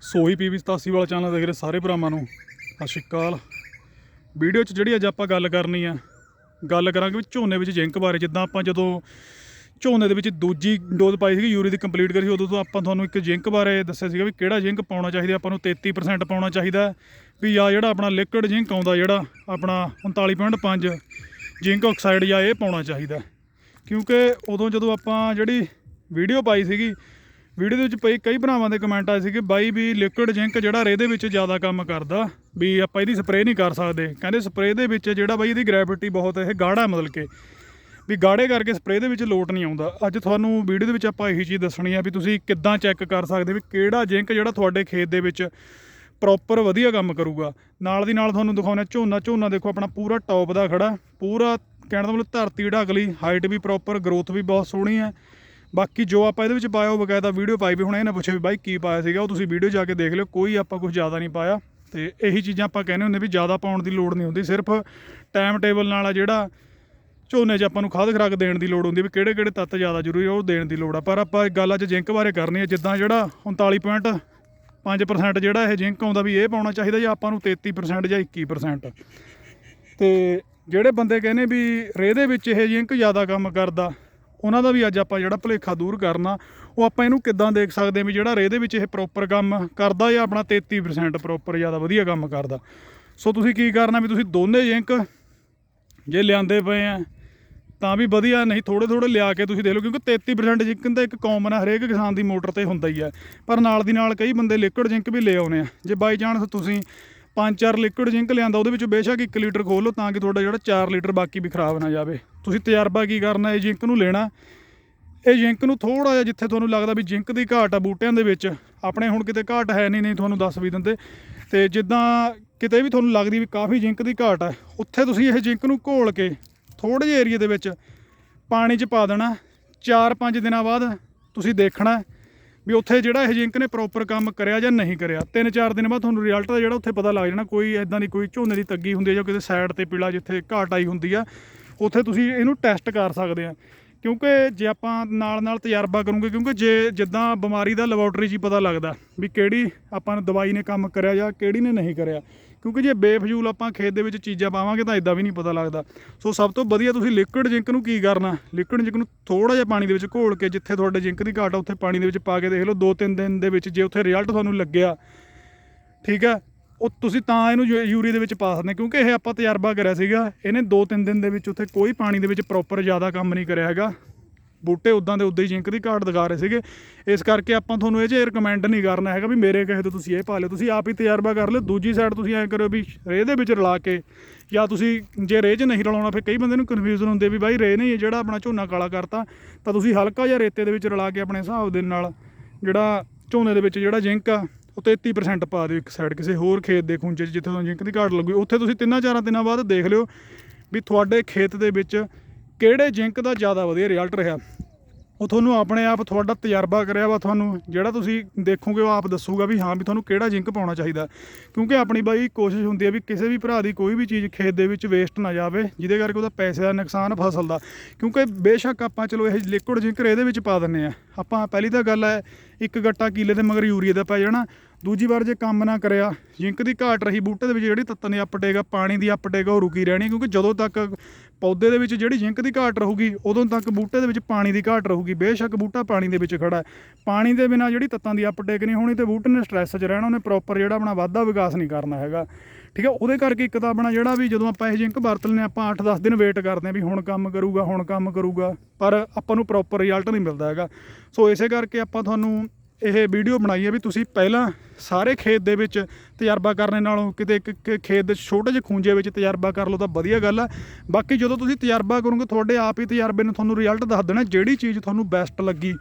ਸੋਹੀ PV 87 ਵਾਲਾ channel ਦੇਖ ਰਹੇ ਸਾਰੇ ਭਰਾਵਾਂ ਨੂੰ। ਸਤਿ ਸ਼੍ਰੀ ਅਕਾਲ। ਵੀਡੀਓ 'ਚ ਜਿਹੜੀ ਅੱਜ ਆਪਾਂ ਗੱਲ ਕਰਨੀ ਆ, ਗੱਲ ਕਰਾਂਗੇ ਵੀ ਝੋਨੇ ਵਿੱਚ ਜਿੰਕ ਬਾਰੇ। ਜਿੱਦਾਂ ਆਪਾਂ ਜਦੋਂ ਝੋਨੇ ਦੇ ਵਿੱਚ ਦੂਜੀ ਡੋਜ਼ ਪਾਈ ਸੀਗੀ, ਯੂਰੀ ਦੀ ਕੰਪਲੀਟ ਕਰੀ ਸੀ, ਉਦੋਂ ਤੋਂ ਆਪਾਂ ਤੁਹਾਨੂੰ ਇੱਕ ਜਿੰਕ ਬਾਰੇ ਦੱਸਿਆ ਸੀਗਾ ਵੀ ਕਿਹੜਾ ਜਿੰਕ ਪਾਉਣਾ ਚਾਹੀਦਾ, ਆਪਾਂ ਨੂੰ 33% ਪਾਉਣਾ ਚਾਹੀਦਾ। ਵੀ ਆ ਜਿਹੜਾ ਆਪਣਾ ਲਿਕਵਿਡ ਜਿੰਕ ਆਉਂਦਾ, ਜਿਹੜਾ ਆਪਣਾ 39.5 ਜਿੰਕ ਆਕਸਾਈਡ ਜਾਂ ਇਹ ਪਾਉਣਾ ਚਾਹੀਦਾ। ਕਿਉਂਕਿ ਉਦੋਂ ਜਦੋਂ ਆਪਾਂ ਜਿਹੜੀ ਵੀਡੀਓ ਪਾਈ ਸੀਗੀ ਵੀਡੀਓ ਦੇ ਵਿੱਚ ਪਈ ਕਈ ਭਰਾਵਾਂ ਦੇ ਕਮੈਂਟ ਆਏ ਸੀਗੇ, ਬਾਈ ਵੀ ਲਿਕੁਇਡ ਜਿੰਕ ਜਿਹੜਾ ਰੇਹ ਦੇ ਵਿੱਚ ਜ਼ਿਆਦਾ ਕੰਮ ਕਰਦਾ, ਵੀ ਆਪਾਂ ਇਹਦੀ ਸਪਰੇਅ ਨਹੀਂ ਕਰ ਸਕਦੇ। ਕਹਿੰਦੇ ਸਪਰੇਅ ਦੇ ਵਿੱਚ ਜਿਹੜਾ ਬਾਈ ਇਹਦੀ ਗ੍ਰੈਵਿਟੀ ਬਹੁਤ ਇਹ ਗਾੜਾ ਮਤਲਬ ਕਿ। ਵੀ ਗਾੜੇ ਕਰਕੇ ਸਪਰੇਅ ਦੇ ਵਿੱਚ ਲੋਟ ਨਹੀਂ ਆਉਂਦਾ। ਅੱਜ ਤੁਹਾਨੂੰ ਵੀਡੀਓ ਦੇ ਵਿੱਚ ਆਪਾਂ ਇਹੀ ਚੀਜ਼ ਦੱਸਣੀ ਆ ਵੀ ਤੁਸੀਂ ਕਿੱਦਾਂ ਚੈੱਕ ਕਰ ਸਕਦੇ ਵੀ ਕਿਹੜਾ ਜਿੰਕ ਜਿਹੜਾ ਤੁਹਾਡੇ ਖੇਤ ਦੇ ਵਿੱਚ ਪ੍ਰੋਪਰ ਵਧੀਆ ਕੰਮ ਕਰੂਗਾ। ਨਾਲ ਦੀ ਨਾਲ ਤੁਹਾਨੂੰ ਦਿਖਾਉਣਾ ਝੋਨਾ ਝੋਨਾ ਦੇਖੋ ਆਪਣਾ ਪੂਰਾ ਟੌਪ ਦਾ ਖੜਾ, ਪੂਰਾ ਕਹਿਣ ਦਾ ਮਤਲਬ ਧਰਤੀ ਢੱਕ ਲਈ ਹਾਈਟ ਵੀ ਪ੍ਰੋਪਰ ਗਰੋਥ ਵੀ ਬਹੁਤ ਸੋਹਣੀ ਹੈ। ਬਾਕੀ ਜੋ ਆਪਾਂ ਇਹਦੇ ਵਿੱਚ ਪਾਇਆ ਉਹ ਬਕਾਇਦਾ ਵੀਡੀਓ ਪਾਈ ਵੀ ਹੁਣ ਇਹ ਨਾ ਪੁੱਛੇ ਵੀ ਬਾਈ ਕੀ ਪਾਇਆ ਸੀਗਾ, ਉਹ ਤੁਸੀਂ ਵੀਡੀਓ ਜਾ ਕੇ ਦੇਖ ਲਿਓ, ਕੋਈ ਆਪਾਂ ਕੁਝ ਜ਼ਿਆਦਾ ਨਹੀਂ ਪਾਇਆ। ਤੇ ਇਹੀ ਚੀਜ਼ਾਂ ਆਪਾਂ ਕਹਿੰਦੇ ਹੁੰਦੇ ਵੀ ਜ਼ਿਆਦਾ ਪਾਉਣ ਦੀ ਲੋੜ ਨਹੀਂ ਹੁੰਦੀ, ਸਿਰਫ ਟਾਈਮ ਟੇਬਲ ਨਾਲ ਆ ਜਿਹੜਾ ਝੋਨੇ 'ਚ ਆਪਾਂ ਨੂੰ ਖਾਦ ਖਰਾਕ ਦੇਣ ਦੀ ਲੋੜ ਹੁੰਦੀ ਵੀ ਕਿਹੜੇ ਕਿਹੜੇ ਤੱਤ ਜ਼ਿਆਦਾ ਜ਼ਰੂਰੀ ਆ, ਉਹ ਦੇਣ ਦੀ ਲੋੜ ਆ। ਪਰ ਆਪਾਂ ਇੱਕ ਗੱਲ ਅੱਜ ਜਿੰਕ ਬਾਰੇ ਕਰਨੀ ਹੈ ਜਿੱਦਾਂ ਜਿਹੜਾ 39.5% ਜਿਹੜਾ ਇਹ ਜਿੰਕ ਆਉਂਦਾ ਵੀ ਇਹ ਪਾਉਣਾ ਚਾਹੀਦਾ ਜਾਂ ਆਪਾਂ ਨੂੰ 33% ਜਾਂ 21% ਤੇ ਜਿਹੜੇ ਬੰਦੇ ਕਹਿੰਦੇ ਵੀ ਰੇਹ ਦੇ ਵਿੱਚ ਇਹ ਜਿੰਕ ਜ਼ਿਆਦਾ ਕੰਮ ਕਰਦਾ ਉਹਨਾਂ ਦਾ ਵੀ ਅੱਜ ਆਪਾਂ ਜਿਹੜਾ ਭੁਲੇਖਾ ਦੂਰ ਕਰਨਾ, ਉਹ ਆਪਾਂ ਇਹਨੂੰ ਕਿੱਦਾਂ ਦੇਖ ਸਕਦੇ ਹਾਂ ਵੀ ਜਿਹੜਾ ਰੇਹ ਦੇ ਵਿੱਚ ਇਹ ਪ੍ਰੋਪਰ ਕੰਮ ਕਰਦਾ ਜਾਂ ਆਪਣਾ 33% ਪ੍ਰੋਪਰ ਜ਼ਿਆਦਾ ਵਧੀਆ ਕੰਮ ਕਰਦਾ। ਸੋ ਤੁਸੀਂ ਕੀ ਕਰਨਾ ਵੀ ਤੁਸੀਂ ਦੋਨੇ ਜਿੰਕ, ਜੇ ਲਿਆਂਦੇ ਪਏ ਆ, ਤਾਂ ਵੀ ਵਧੀਆ, ਨਹੀਂ ਥੋੜੇ ਥੋੜੇ ਲਿਆ ਕੇ ਤੁਸੀਂ ਦੇਖ ਲਓ, ਕਿਉਂਕਿ 33% ਜਿੰਕ ਤਾਂ ਇੱਕ ਕਾਮਨ ਹੈ ਹਰੇਕ ਕਿਸਾਨ ਦੀ ਮੋਟਰ ਤੇ ਹੁੰਦਾ ਹੀ ਹੈ ਪਰ ਨਾਲ ਦੀ ਨਾਲ ਕਈ ਬੰਦੇ ਲਿਕਵਿਡ ਜਿੰਕ ਵੀ ਲੈ ਆਉਨੇ ਆ। ਜੇ ਬਾਈ ਚਾਂਸ ਤੁਸੀਂ 5-4 ਲਿਕਵਿਡ ਜਿੰਕ ਲਿਆਂਦਾ, ਉਹਦੇ ਵਿੱਚ ਬੇਸ਼ੱਕ 1 ਲੀਟਰ ਖੋਲ ਲਓ ਤਾਂ ਕਿ ਤੁਹਾਡਾ ਜਿਹੜਾ 4 ਲੀਟਰ ਬਾਕੀ ਵੀ ਖਰਾਬ ਨਾ ਜਾਵੇ। ਤੁਸੀਂ ਤਜਰਬਾ ਕੀ ਕਰਨਾ, ਇਹ ਜਿੰਕ ਨੂੰ ਲੈਣਾ। ਇਹ ਜਿੰਕ ਨੂੰ ਥੋੜਾ ਜਿਹਾ ਜਿੱਥੇ ਤੁਹਾਨੂੰ ਲੱਗਦਾ ਵੀ ਜਿੰਕ ਦੀ ਘਾਟ ਆ ਬੂਟਿਆਂ ਦੇ ਵਿੱਚ, ਆਪਣੇ ਹੁਣ ਕਿਤੇ ਘਾਟ ਹੈ ਨਹੀਂ ਨਹੀਂ ਤੁਹਾਨੂੰ ਦੱਸ ਵੀ ਦਿੰਦੇ। ਤੇ ਜਿੱਦਾਂ ਕਿਤੇ ਵੀ ਤੁਹਾਨੂੰ ਲੱਗਦੀ ਵੀ ਕਾਫੀ ਜਿੰਕ ਦੀ ਘਾਟ ਹੈ ਉੱਥੇ ਤੁਸੀਂ ਇਹ ਜਿੰਕ ਨੂੰ ਘੋਲ ਕੇ ਥੋੜੇ ਜਿਹੇ ਏਰੀਆ ਦੇ ਵਿੱਚ ਪਾਣੀ 'ਚ ਪਾ ਦੇਣਾ। 4-5 ਦਿਨਾਂ ਬਾਅਦ ਤੁਸੀਂ ਦੇਖਣਾ ਵੀ ਉੱਥੇ ਜਿਹੜਾ ਇਹ ਜਿੰਕ ਨੇ ਪ੍ਰੋਪਰ ਕੰਮ ਕਰਿਆ ਜਾਂ ਨਹੀਂ ਕਰਿਆ? 3-4 ਦਿਨ ਬਾਅਦ ਤੁਹਾਨੂੰ ਰਿਜ਼ਲਟ ਦਾ ਜਿਹੜਾ ਉੱਥੇ ਪਤਾ ਲੱਗ ਜਾਣਾ, ਕੋਈ ਐਦਾਂ ਦੀ ਕੋਈ ਝੋਨੇ ਦੀ ਤੱਗੀ ਹੁੰਦੀ ਹੈ ਜਾਂ ਕਿਸੇ ਸਾਈਡ ਤੇ ਪੀਲਾ ਜਿੱਥੇ ਘਾਟ ਆਈ ਹੁੰਦੀ ਆ, ਉੱਥੇ ਤੁਸੀਂ ਇਹਨੂੰ ਟੈਸਟ ਕਰ ਸਕਦੇ ਆ। ਕਿਉਂਕਿ ਜੇ ਆਪਾਂ ਨਾਲ ਨਾਲ ਤਜਰਬਾ ਕਰੂੰਗੇ, ਕਿਉਂਕਿ ਜੇ ਜਿੱਦਾਂ ਬਿਮਾਰੀ ਦਾ ਲੈਬੋਰਟਰੀ 'ਚ ਹੀ ਪਤਾ ਲੱਗਦਾ ਵੀ ਕਿਹੜੀ ਆਪਾਂ ਨੂੰ ਦਵਾਈ ਨੇ ਕੰਮ ਕਰਿਆ ਜਾਂ ਕਿਹੜੀ ਨੇ ਨਹੀਂ ਕਰਿਆ ਕਿਉਂਕਿ ਜੇ ਬੇਫਜ਼ੂਲ ਆਪਾਂ ਖੇਤ ਦੇ ਵਿੱਚ ਚੀਜ਼ਾਂ ਪਾਵਾਂਗੇ ਤਾਂ ਇਦਾਂ ਵੀ ਨਹੀਂ ਪਤਾ ਲੱਗਦਾ। ਸੋ ਸਭ ਤੋਂ ਵਧੀਆ ਤੁਸੀਂ ਲਿਕਵਿਡ ਜਿੰਕ ਨੂੰ ਕੀ ਕਰਨਾ? ਲਿਕਵਿਡ ਜਿੰਕ ਨੂੰ ਥੋੜਾ ਜਿਹਾ ਪਾਣੀ ਦੇ ਵਿੱਚ ਘੋਲ ਕੇ ਜਿੱਥੇ ਤੁਹਾਡੇ ਜਿੰਕ ਦੀ ਘਾਟ ਆ, ਉੱਥੇ ਪਾਣੀ ਦੇ ਵਿੱਚ ਪਾ ਕੇ ਦੇਖ ਲਓ 2-3 ਦਿਨ ਦੇ ਵਿੱਚ ਜੇ ਉੱਥੇ ਰਿਜ਼ਲਟ ਤੁਹਾਨੂੰ ਲੱਗਿਆ, ਠੀਕ ਹੈ ਉਹ ਤੁਸੀਂ ਤਾਂ ਇਹਨੂੰ ਯੂ- ਯੂਰੀ ਦੇ ਵਿੱਚ ਪਾ ਸਕਦੇ ਕਿਉਂਕਿ ਇਹ ਆਪਾਂ ਤਜਰਬਾ ਕਰਿਆ ਸੀਗਾ, ਇਹਨੇ 2-3 ਦਿਨ ਦੇ ਵਿੱਚ ਉੱਥੇ ਕੋਈ ਪਾਣੀ ਦੇ ਵਿੱਚ ਪ੍ਰੋਪਰ ਜ਼ਿਆਦਾ ਕੰਮ ਨਹੀਂ ਕਰਿਆ ਹੈਗਾ। ਬੂਟੇ ਉਦਾਂ ਦੇ ਉਦਾਂ ਹੀ ਜਿੰਕ ਦੀ ਘਾਟ ਦਿਖਾ ਰਹੇ ਸੀਗੇ। ਇਸ ਕਰਕੇ ਆਪਾਂ ਤੁਹਾਨੂੰ ਇਹ ਜੇ ਰეკਮੈਂਡ ਨਹੀਂ ਕਰਨਾ ਹੈਗਾ ਵੀ ਮੇਰੇ ਕਹੇ ਤੋਂ ਤੁਸੀਂ ਇਹ ਪਾ ਲਿਓ। ਤੁਸੀਂ ਆਪ ਹੀ ਤਜਰਬਾ ਕਰ ਲਿਓ। ਦੂਜੀ ਸਾਈਡ ਤੁਸੀਂ ਐਂ ਕਰਿਓ ਵੀ ਰੇਹ ਦੇ ਵਿੱਚ ਰਲਾ ਕੇ ਜਾਂ ਤੁਸੀਂ ਜੇ ਰੇਹ 'ਚ ਨਹੀਂ ਰਲਾਉਣਾ, ਫਿਰ ਕਈ ਬੰਦੇ ਨੂੰ ਕਨਫਿਊਜ਼ਨ ਹੁੰਦੇ ਵੀ ਬਾਈ ਰੇਹ ਨਹੀਂ ਜਿਹੜਾ ਆਪਣਾ ਝੋਨਾ ਕਾਲਾ ਕਰਤਾ, ਤਾਂ ਤੁਸੀਂ ਹਲਕਾ ਜਿਹਾ ਰੇਤੇ ਦੇ ਵਿੱਚ ਰਲਾ ਕੇ ਆਪਣੇ ਹਿਸਾਬ ਦੇ ਨਾਲ ਜਿਹੜਾ ਝੋਨੇ ਦੇ ਵਿੱਚ ਜਿਹੜਾ ਜਿੰਕ ਆ, ਉਹ 33% ਪਾ ਦਿਓ ਇੱਕ ਸਾਈਡ ਕਿਸੇ ਹੋਰ ਖੇਤ ਦੇ ਖੁੰਝੇ 'ਚ ਜਿੱਥੇ ਤੁਹਾਨੂੰ ਜਿੰਕ ਦੀ ਘਾਟ ਲੱਗੂ। ਉੱਥੇ ਤੁਸੀਂ ਤਿੰਨਾਂ ਚਾਰਾਂ ਦਿਨਾਂ ਬਾਅਦ ਦੇਖ ਲਿਓ ਵੀ ਤੁਹਾਡੇ ਖੇਤ ਦੇ ਵਿੱਚ ਕਿਹੜੇ ਜਿੰਕ ਦਾ ਜ਼ਿਆਦਾ ਵਧੀਆ ਰਿਜ਼ਲਟ ਰਿਹਾ? ਉਹ ਤੁਹਾਨੂੰ ਆਪਣੇ ਆਪ ਤੁਹਾਡਾ ਤਜਰਬਾ ਕਰਿਆ ਵਾ ਤੁਹਾਨੂੰ। ਜਿਹੜਾ ਤੁਸੀਂ ਦੇਖੋਗੇ ਉਹ ਆਪ ਦੱਸੂਗਾ ਵੀ ਹਾਂ ਵੀ ਤੁਹਾਨੂੰ ਕਿਹੜਾ ਜਿੰਕ ਪਾਉਣਾ ਚਾਹੀਦਾ। ਕਿਉਂਕਿ ਆਪਣੀ ਬਾਈ ਕੋਸ਼ਿਸ਼ ਹੁੰਦੀ ਹੈ ਵੀ ਕਿਸੇ ਵੀ ਭਰਾ ਦੀ ਕੋਈ ਵੀ ਚੀਜ਼ ਖੇਤ ਦੇ ਵਿੱਚ ਵੇਸਟ ਨਾ ਜਾਵੇ, ਜਿਹਦੇ ਕਰਕੇ ਉਹਦਾ ਪੈਸੇ ਦਾ ਨੁਕਸਾਨ ਫਸਲ ਦਾ। ਕਿਉਂਕਿ ਬੇਸ਼ੱਕ ਆਪਾਂ ਚਲੋ ਇਹ ਲਿਕੁਇਡ ਜਿੰਕ ਇਹਦੇ ਵਿੱਚ ਪਾ ਦਿੰਨੇ ਆ ਆਪਾਂ ਪਹਿਲੀ ਤਾਂ ਗੱਲ ਹੈ, ਇੱਕ ਗੱਟਾ ਕੀਲੇ ਦੇ ਮਗਰ ਯੂਰੀਆ ਦਾ ਪੈ ਜਾਣਾ। ਦੂਜੀ ਵਾਰ ਜੇ ਕੰਮ ਨਾ ਕਰਿਆ ਜਿੰਕ ਦੀ ਘਾਟ ਰਹੀ ਬੂਟੇ ਦੇ ਵਿੱਚ ਜਿਹੜੀ ਤੱਤਾਂ ਦੀ ਅਪਟੇਕ ਆ ਪਾਣੀ ਦੀ ਅਪਟੇਕ ਆ ਉਹ ਰੁਕੀ ਰਹਿਣੀ ਕਿਉਂਕਿ ਜਦੋਂ ਤੱਕ ਪੌਦੇ ਦੇ ਵਿੱਚ ਜਿਹੜੀ ਜਿੰਕ ਦੀ ਘਾਟ ਰਹੂਗੀ ਉਦੋਂ ਤੱਕ ਬੂਟੇ ਦੇ ਵਿੱਚ ਪਾਣੀ ਦੀ ਘਾਟ ਰਹੂਗੀ। ਬੇਸ਼ੱਕ ਬੂਟਾ ਪਾਣੀ ਦੇ ਵਿੱਚ ਖੜਾ ਹੈ। ਪਾਣੀ ਦੇ ਬਿਨਾ ਜਿਹੜੀ ਤੱਤਾਂ ਦੀ ਅਪਟੇਕ ਨਹੀਂ ਹੋਣੀ ਤੇ ਬੂਟੇ ਨੇ ਸਟ੍ਰੈਸ 'ਚ ਰਹਿਣਾ ਉਹਨੇ ਪ੍ਰੋਪਰ ਜਿਹੜਾ ਆਪਣਾ ਵਾਧਾ ਵਿਕਾਸ ਨਹੀਂ ਕਰਨਾ ਹੈਗਾ। ਠੀਕ ਹੈ ਉਹਦੇ ਕਰਕੇ ਇੱਕ ਤਾਂ ਆਪਣਾ ਜਿਹੜਾ ਵੀ ਜਦੋਂ ਆਪਾਂ ਇਹ ਜਿੰਕ ਵਰਤ ਲੈਂਦੇ ਹਾਂ, ਆਪਾਂ 8-10 ਦਿਨ ਵੇਟ ਕਰਦੇ ਹਾਂ ਵੀ ਹੁਣ ਕੰਮ ਕਰੂਗਾ ਹੁਣ ਕੰਮ ਕਰੂਗਾ ਪਰ ਆਪਾਂ ਨੂੰ ਪ੍ਰੋਪਰ ਰਿਜ਼ਲਟ ਨਹੀਂ ਮਿਲਦਾ ਹੈਗਾ। ਸੋ ਇਸੇ ਕਰਕੇ ਆਪਾਂ ਤੁਹਾਨੂੰ ਇਹ ਵੀਡੀਓ ਬਣਾਈ ਹੈ ਵੀ ਤੁਸੀਂ ਪਹਿਲਾਂ ਸਾਰੇ ਖੇਤ ਦੇ ਵਿੱਚ ਤਜਰਬਾ ਕਰਨ ਨਾਲੋਂ ਕਿਤੇ ਇੱਕ ਖੇਤ ਦੇ ਛੋਟੇ ਜਿਹੇ ਖੂੰਜੇ ਵਿੱਚ ਤਜਰਬਾ ਕਰ ਲਓ ਤਾਂ ਵਧੀਆ ਗੱਲ ਆ। ਬਾਕੀ ਜਦੋਂ ਤੁਸੀਂ ਤਜਰਬਾ ਕਰੋਗੇ, ਤੁਹਾਡੇ ਆਪ ਹੀ ਤਜਰਬੇ ਨੇ ਤੁਹਾਨੂੰ ਰਿਜ਼ਲਟ ਦੱਸ ਦੇਣਾ ਜਿਹੜੀ ਚੀਜ਼ ਤੁਹਾਨੂੰ ਬੈਸਟ ਲੱਗੀ।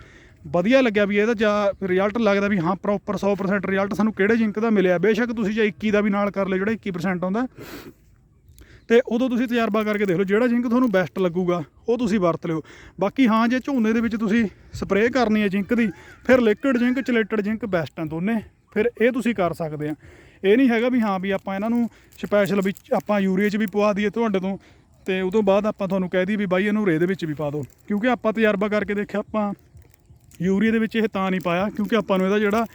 ਵਧੀਆ ਲੱਗਿਆ ਵੀ ਇਹਦਾ ਜਾਂ ਰਿਜ਼ਲਟ ਲੱਗਦਾ ਵੀ ਹਾਂ ਪ੍ਰੋਪਰ 100% ਰਿਜ਼ਲਟ ਸਾਨੂੰ ਕਿਹੜੇ ਜਿੰਕ ਦਾ ਮਿਲਿਆ। ਬੇਸ਼ੱਕ ਤੁਸੀਂ ਜੇ 21 ਦਾ ਵੀ ਨਾਲ ਕਰ ਲਿਓ, ਜਿਹੜਾ 21% ਆਉਂਦਾ। ਤੇ ਉਦੋਂ ਤੁਸੀਂ ਤਜਰਬਾ ਕਰਕੇ ਦੇਖ ਲਓ, ਜਿਹੜਾ ਜਿੰਕ ਤੁਹਾਨੂੰ ਬੈਸਟ ਲੱਗੂਗਾ, ਉਹ ਤੁਸੀਂ ਵਰਤ ਲਿਓ। ਬਾਕੀ ਹਾਂ, ਜੇ ਝੋਨੇ ਦੇ ਵਿੱਚ ਤੁਸੀਂ ਸਪਰੇਅ ਕਰਨੀ ਹੈ ਜਿੰਕ ਦੀ, ਫਿਰ liquid zinc chelated zinc best ਆ ਦੋਨੇ। ਫਿਰ ਇਹ ਤੁਸੀਂ ਕਰ ਸਕਦੇ ਆ। ਇਹ ਨਹੀਂ ਹੈਗਾ ਵੀ ਹਾਂ ਵੀ ਆਪਾਂ ਇਹਨਾਂ ਨੂੰ ਸਪੈਸ਼ਲ ਵੀ ਆਪਾਂ ਯੂਰੀਆ 'ਚ ਵੀ ਪਵਾ ਦਈਏ ਤੁਹਾਡੇ ਤੋਂ, ਤੇ ਤੋਂ ਬਾਅਦ ਆਪਾਂ ਤੁਹਾਨੂੰ ਕਹਿ ਦਈਏ ਵੀ ਬਾਈ ਇਹਨੂੰ ਰੇ ਦੇ ਵਿੱਚ ਵੀ ਪਾ ਦਿਓ। ਕਿਉਂਕਿ ਆਪਾਂ ਤਜਰਬਾ ਕਰਕੇ ਦੇਖਿਆ ਆਪਾਂ ਯੂਰੀਆ ਦੇ ਵਿੱਚ ਇਹ ਤਾਂ ਨਹੀਂ ਪਾਇਆ, ਕਿਉਂਕਿ ਆਪਾਂ ਨੂੰ ਇਹਦਾ ਜਿਹੜਾ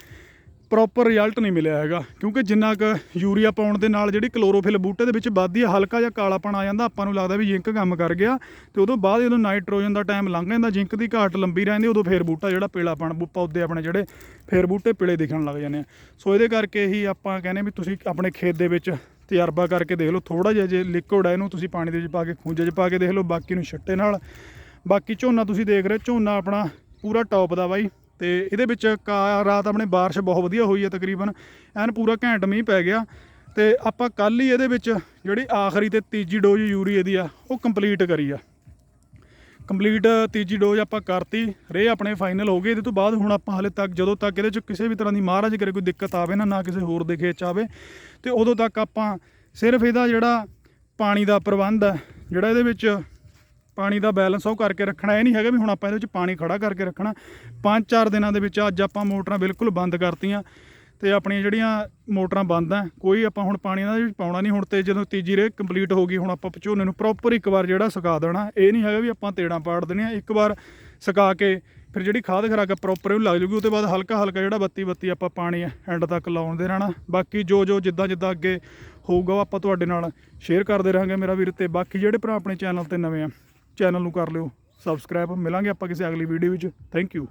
ਪ੍ਰੋਪਰ ਰਿਜ਼ਲਟ ਨਹੀਂ ਮਿਲਿਆ ਹੈਗਾ। ਕਿਉਂਕਿ ਜਿੰਨਾ ਕੁ ਯੂਰੀਆ ਪਾਉਣ ਦੇ ਨਾਲ ਜਿਹੜੀ ਕਲੋਰੋਫਿਲ ਬੂਟੇ ਦੇ ਵਿੱਚ ਵੱਧਦੀ ਹੈ ਹਲਕਾ ਜਿਹਾ ਕਾਲਾਪਣ ਆ ਜਾਂਦਾ ਆਪਾਂ ਨੂੰ ਲੱਗਦਾ ਵੀ ਜ਼ਿੰਕ ਕੰਮ ਕਰ ਗਿਆ। ਤੇ ਉਦੋਂ ਬਾਅਦ ਜਦੋਂ ਨਾਈਟ੍ਰੋਜਨ ਦਾ ਟਾਈਮ ਲੰਘ ਜਾਂਦਾ ਜ਼ਿੰਕ ਦੀ ਘਾਟ ਲੰਬੀ ਰਹਿੰਦੀ ਉਦੋਂ ਫੇਰ ਬੂਟਾ ਜਿਹੜਾ ਪੀਲਾਪਣ ਬੂ- ਪੌਦੇ ਆਪਣੇ ਜਿਹੜੇ ਫੇਰ ਬੂਟੇ ਪੀਲੇ ਦਿਖਣ ਲੱਗ ਜਾਂਦੇ ਆ। ਸੋ ਇਹਦੇ ਕਰਕੇ ਹੀ ਆਪਾਂ ਕਹਿੰਦੇ ਵੀ ਤੁਸੀਂ ਆਪਣੇ ਖੇਤ ਦੇ ਵਿੱਚ ਤਜਰਬਾ ਕਰਕੇ ਦੇਖ ਲਓ ਥੋੜਾ ਜਿਹਾ ਜੇ ਲਿਕੁਇਡ ਹੈ ਇਹਨੂੰ ਤੁਸੀਂ ਪਾਣੀ ਦੇ ਵਿੱਚ ਪਾ ਕੇ ਖੂੰਜੇ 'ਚ ਪਾ ਕੇ ਦੇਖ ਲਓ ਬਾਕੀ ਨੂੰ ਛੱਟੇ ਨਾਲ। ਬਾਕੀ ਝੋਨਾ ਤੁਸੀਂ ਦੇਖ ਰਹੇ ਹੋ, ਝੋਨਾ ਆਪਣਾ ਪੂਰਾ ਟੌਪ ਦਾ ਬਾਈ। ਤੇ ਇਹਦੇ ਵਿੱਚ ਕਾ ਰਾਤ ਆਪਣੇ ਬਾਰਿਸ਼ ਬਹੁਤ ਵਧੀਆ ਹੋਈ ਹੈ ਤਕਰੀਬਨ, ਐਨ ਪੂਰਾ ਘੈਂਟ ਮੀਂਹ ਪੈ ਗਿਆ ਤੇ ਆਪਾਂ ਕੱਲ ਹੀ ਇਹਦੇ ਵਿੱਚ ਜਿਹੜੀ ਆਖਰੀ ਤੇ ਤੀਜੀ ਡੋਜ਼ ਯੂਰੀਏ ਦੀ ਆ, ਉਹ ਕੰਪਲੀਟ ਕਰੀ ਆ। ਕੰਪਲੀਟ ਤੀਜੀ ਡੋਜ਼ ਆਪਾਂ ਕਰਤੀ, ਰੇ ਆਪਣੇ ਫਾਈਨਲ ਹੋ ਗਏ, ਇਹਦੇ ਤੋਂ ਬਾਅਦ ਹੁਣ ਆਪਾਂ ਹਲੇ ਤੱਕ, ਜਦੋਂ ਤੱਕ ਇਹਦੇ ਚ ਕਿਸੇ ਵੀ ਤਰ੍ਹਾਂ ਦੀ ਮਹਾਰਾਜ ਕਰੇ ਕੋਈ ਦਿੱਕਤ ਆਵੇ ਨਾ ਨਾ ਕਿਸੇ ਹੋਰ ਦੇ ਖੇਤ ਚ ਆਵੇ, ਤੇ ਉਦੋਂ ਤੱਕ ਆਪਾਂ ਸਿਰਫ ਇਹਦਾ ਜਿਹੜਾ ਪਾਣੀ ਦਾ ਪ੍ਰਬੰਧ ਹੈ ਜਿਹੜਾ ਇਹਦੇ ਵਿੱਚ ਪਾਣੀ ਦਾ ਬੈਲੈਂਸ ਉਹ ਕਰਕੇ ਰੱਖਣਾ, ਇਹ ਨਹੀਂ ਹੈਗਾ ਵੀ ਹੁਣ ਆਪਾਂ ਇਹਦੇ ਵਿੱਚ ਪਾਣੀ ਖੜਾ ਕਰਕੇ ਰੱਖਣਾ। ਪੰਜ ਚਾਰ ਦਿਨਾਂ ਦੇ ਵਿੱਚ ਅੱਜ ਆਪਾਂ ਮੋਟਰਾਂ ਬਿਲਕੁਲ ਬੰਦ ਕਰਤੀਆਂ ਤੇ ਆਪਣੀਆਂ ਜਿਹੜੀਆਂ ਮੋਟਰਾਂ ਬੰਦ ਆ, ਕੋਈ ਆਪਾਂ ਹੁਣ ਪਾਣੀ ਇਹਨਾਂ ਦੇ ਵਿੱਚ ਪਾਉਣਾ ਨਹੀਂ। ਹੁਣ ਤੇ ਜਦੋਂ ਤੀਜੀ ਰੇ ਕੰਪਲੀਟ ਹੋ ਗਈ, ਹੁਣ ਆਪਾਂ ਝੋਨੇ ਨੂੰ ਪ੍ਰੋਪਰ ਇੱਕ ਵਾਰ ਜਿਹੜਾ ਸੁਕਾ ਦੇਣਾ, ਇਹ ਨਹੀਂ ਹੈਗਾ ਵੀ ਆਪਾਂ ਤੇੜਾਂ ਪਾੜ ਦੇਣੀਆਂ, ਇੱਕ ਵਾਰ ਸੁਕਾ ਕੇ ਫਿਰ ਜਿਹੜੀ ਖਾਦ ਖਰਾਕ ਪ੍ਰੋਪਰ ਇਹਨੂੰ ਲੱਗ ਜੂਗੀ, ਉਹਦੇ ਬਾਅਦ ਹਲਕਾ ਹਲਕਾ ਜਿਹੜਾ ਬੱਤੀ ਬੱਤੀ ਆਪਾਂ ਪਾਣੀ ਐਂਡ ਤੱਕ ਲਾਉਂਦੇ ਰਹਿਣਾ। ਬਾਕੀ ਜੋ ਜੋ ਜਿੱਦਾਂ ਜਿੱਦਾਂ ਅੱਗੇ ਹੋਊਗਾ ਉਹ ਆਪਾਂ ਤੁਹਾਡੇ ਨਾਲ ਸ਼ੇਅਰ ਕਰਦੇ ਰਹਾਂਗੇ। ਮੇਰਾ ਵੀਰ ਤੇ ਬਾਕੀ ਜਿਹੜੇ ਭਰਾ ਆਪਣੇ ਚੈਨਲ ਤੇ ਨਵੇਂ ਆ ਚੈਨਲ ਨੂੰ ਕਰ ਲਿਓ। ਸਬਸਕ੍ਰਾਈਬ ਮਿਲਾਂਗੇ ਆਪਾਂ ਕਿਸੇ ਅਗਲੀ ਵੀਡੀਓ ਵਿੱਚ। Thank you